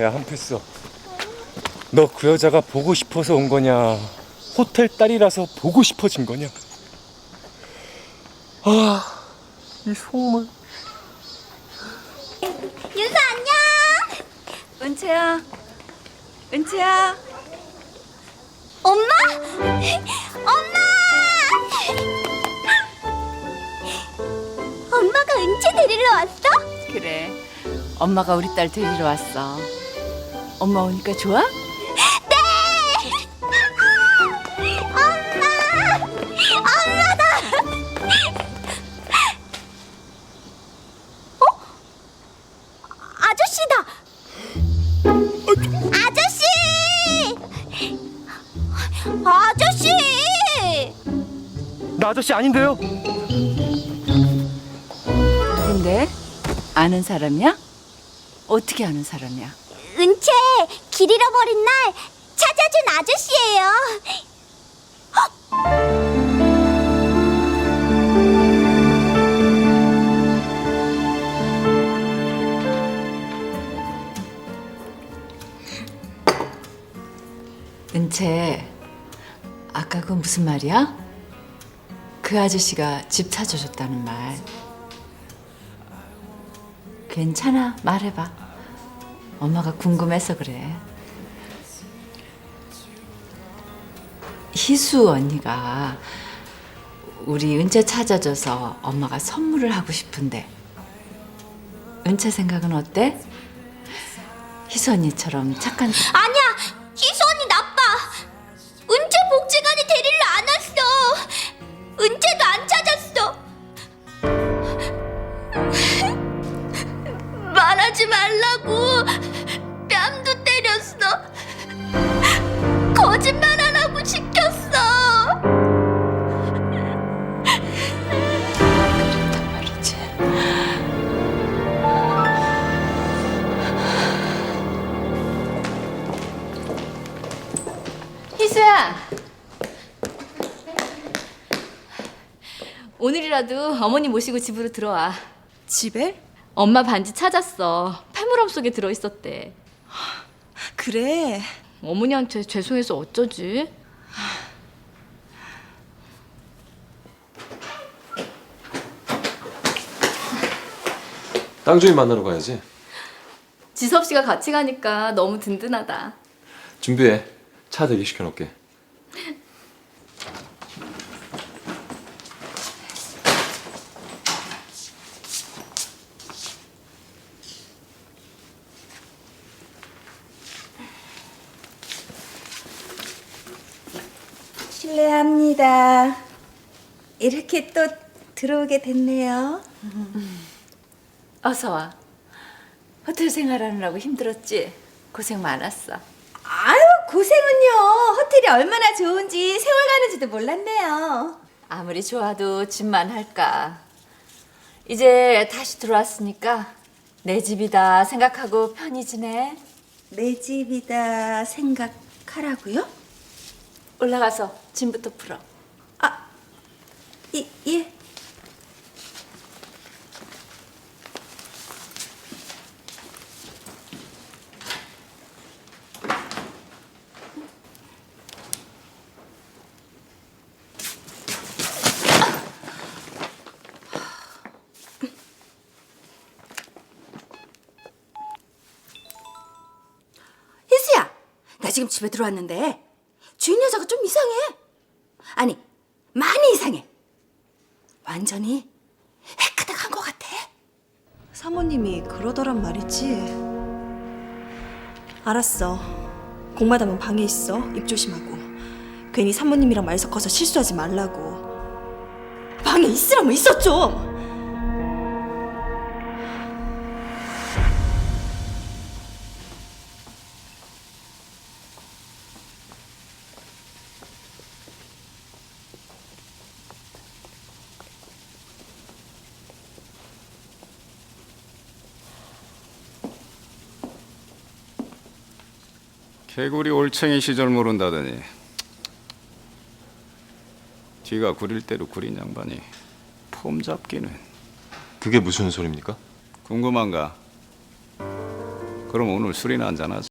야 한필수 너그 여자가 보고 싶어서 온 거냐 호텔 딸이라서 보고 싶어진 거냐 아이 속물 윤서 안녕. 은채야, 은채야. 엄마? 엄마! 엄마가 은채 데리러 왔어? 그래, 엄마가 우리 딸 데리러 왔어. 엄마 오니까 좋아? 엄마! 엄마다! 어? 아저씨다! 아저씨! 아저씨! 나 아저씨 아닌데요 근데 아는 사람이야? 어떻게 아는 사람이야? 은채 길 잃어버린 날 찾아준 아저씨예요. 은채, 아까 그 무슨 말이야? 그 아저씨가 집 찾아줬다는 말. 괜찮아, 말해봐. 엄마가 궁금해서 그래. 희수 언니가 우리 은채 찾아줘서 엄마가 선물을 하고 싶은데 은채 생각은 어때? 희수 언니처럼 착한 아니야, 수야. 오늘이라도 어머니 모시고 집으로 들어와. 집에? 엄마 반지 찾았어. 팔무람 속에 들어 있었대. 그래. 어머니한테 죄송해서 어쩌지? 땅 주인 만나러 가야지. 지섭 씨가 같이 가니까 너무 든든하다. 준비해. 차 대기 시켜 놓을게. 실례합니다. 이렇게 또 들어오게 됐네요. 어서 와. 호텔 생활하느라고 힘들었지? 고생 많았어. 고생은요. 호텔이 얼마나 좋은지 세월 가는지도 몰랐네요. 아무리 좋아도 집만 할까. 이제 다시 들어왔으니까 내 집이다 생각하고 편히 지내. 내 집이다 생각하라고요? 올라가서 짐부터 풀어. 아, 이, 예. 희수야, 나 지금 집에 들어왔는데 주인 여자가 좀 이상해. 아니, 많이 이상해. 완전히 해크득한 것 같아. 사모님이 그러더란 말이지. 알았어. 공마담은 방에 있어. 입 조심하고. 괜히 사모님이랑 말 섞어서 실수하지 말라고. 방에 있으라면 좀. 개구리 올챙이 시절 모른다더니 뒤가 구릴 대로 구린 양반이 폼 잡기는 그게 무슨 소리입니까? 궁금한가? 그럼 오늘 술이나 한잔 하자.